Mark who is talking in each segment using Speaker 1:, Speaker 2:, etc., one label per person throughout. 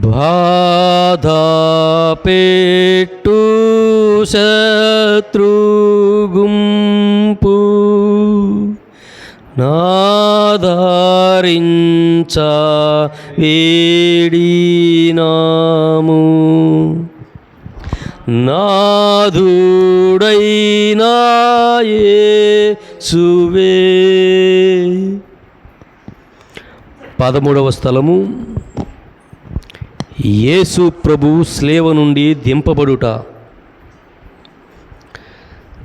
Speaker 1: బాధపేట్టు శత్రుగుంపు నాదారించ వేడినాము. నాదుడైనాయే సువే. పదమూడవ స్థలము. యేసు ప్రభు స్లేవ నుండి దింపబడుట.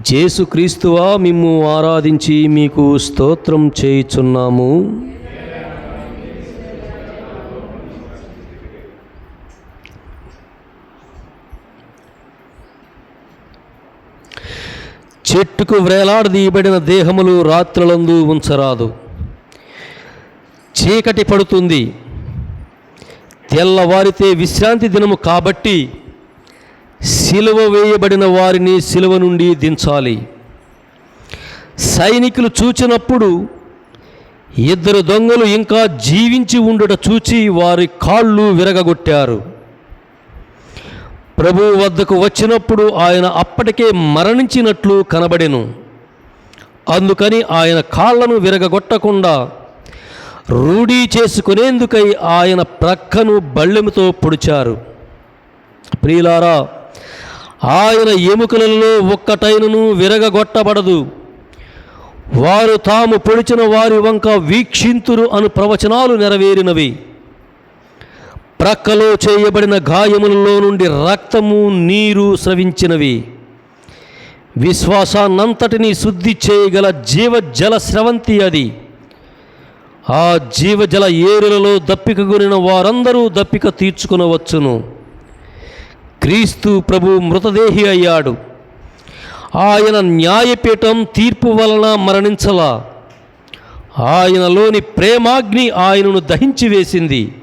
Speaker 1: జేసుక్రీస్తువా మిమ్ము ఆరాధించి మీకు స్తోత్రం చేయుచున్నాము. చెట్టుకు వేలాడదీయబడిన దేహములు రాత్రులందు ఉంచరాదు. చీకటి పడుతుంది. తెల్లవారితే విశ్రాంతి దినము కాబట్టి సిలువ వేయబడిన వారిని సిలువ నుండి దించాలి. సైనికులు చూచినప్పుడు ఇద్దరు దొంగలు ఇంకా జీవించి ఉండుట చూచి వారి కాళ్ళు విరగగొట్టారు. ప్రభువు వద్దకు వచ్చినప్పుడు ఆయన అప్పటికే మరణించినట్లు కనబడెను. అందుకని ఆయన కాళ్ళను విరగగొట్టకుండా రూఢీ చేసుకునేందుకై ఆయన ప్రక్కను బళ్ళెముతో పొడిచారు. ప్రియులారా ఆయన ఎముకలలో ఒక్కటైనను విరగగొట్టబడదు. వారు తాము పొడిచిన వారి వంక వీక్షింతురు అను ప్రవచనాలు నెరవేరినవి. ప్రక్కలో చేయబడిన గాయములలో నుండి రక్తము నీరు స్రవించినవి. విశ్వాసాన్నంతటినీ శుద్ధి చేయగల జీవజల స్రవంతి అది. ఆ జీవజల ఏరులలో దప్పిక గురిన వారందరూ దప్పిక తీర్చుకునవచ్చును. క్రీస్తు ప్రభు మృతదేహి అయ్యాడు. ఆయన న్యాయపీఠం తీర్పు వలన మరణించలా. ఆయనలోని ప్రేమాగ్ని ఆయనను దహించి వేసింది.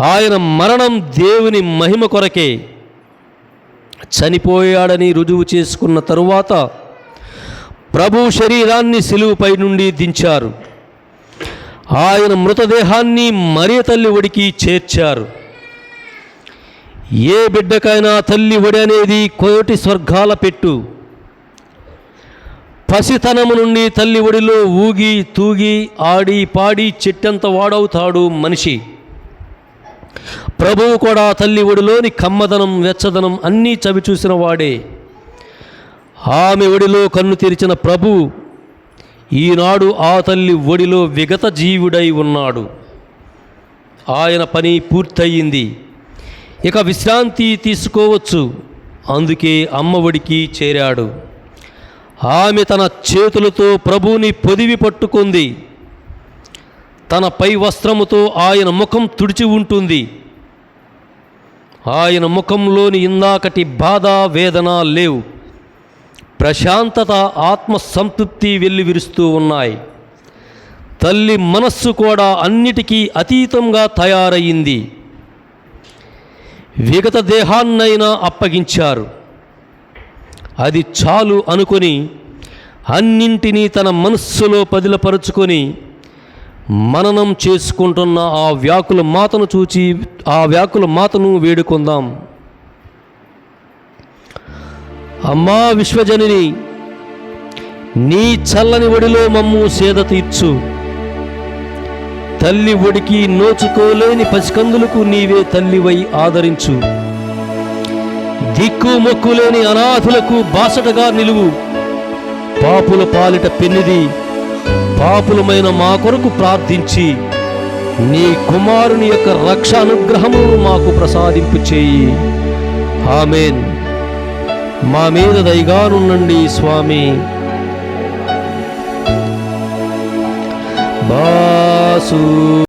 Speaker 1: ఆయన మరణం దేవుని మహిమ కొరకే. చనిపోయాడని రుజువు చేసుకున్న తరువాత ప్రభు శరీరాన్ని సిలువుపై నుండి దించారు. ఆయన మృతదేహాన్ని మరియ తల్లి ఒడికి చేర్చారు? ఏ బిడ్డకైనా తల్లి ఒడి అనేది కోటి స్వర్గాల పెట్టు. పసితనము నుండి తల్లి ఒడిలో ఊగి తూగి ఆడి పాడి చెట్టంత వాడవుతాడు మనిషి. ప్రభువు కూడా తల్లి ఒడిలోని కమ్మదనం వెచ్చదనం అన్నీ చవి చూసిన వాడే. ఆమె ఒడిలో కన్ను తెరిచిన ప్రభు ఈనాడు ఆ తల్లి ఒడిలో విగత జీవుడై ఉన్నాడు. ఆయన పని పూర్తయింది. ఇక విశ్రాంతి తీసుకోవచ్చు. అందుకే అమ్మ ఒడికి చేరాడు. ఆమె తన చేతులతో ప్రభువుని పొదివి పట్టుకుంది. తన పై వస్త్రముతో ఆయన ముఖం తుడిచి ఉంటుంది. ఆయన ముఖంలోని ఇందాకటి బాధ వేదన లేవు. ప్రశాంతత ఆత్మ సంతృప్తి వెళ్ళి విరుస్తూ ఉన్నాయి. తల్లి మనస్సు కూడా అన్నిటికీ అతీతంగా తయారయ్యింది విగత దేహాన్నైనా అప్పగించారు. అది చాలు అనుకొని అన్నింటినీ తన మనస్సులో పదిలపరుచుకొని మననం చేసుకుంటున్న ఆ వ్యాకుల మాతను చూచి ఆ వ్యాకుల మాతను వేడుకుందాం. అమ్మా విశ్వజనిని నీ చల్లని ఒడిలో మమ్ము సేద తీర్చు తల్లి ఒడికి నోచుకోలేని పసికందులకు నీవే తల్లివై ఆదరించు. దిక్కు మొక్కులేని అనాథులకు బాసటగా నిలువు. పాపుల పాలిట పెన్నిది పాపులమైన మా కొరకు ప్రార్థించి. నీ కుమారుని యొక్క రక్ష అనుగ్రహము మాకు ప్రసాదింపు చేయి. ఆమెన్. మా మీద దయగానుండండి స్వామి. బాసు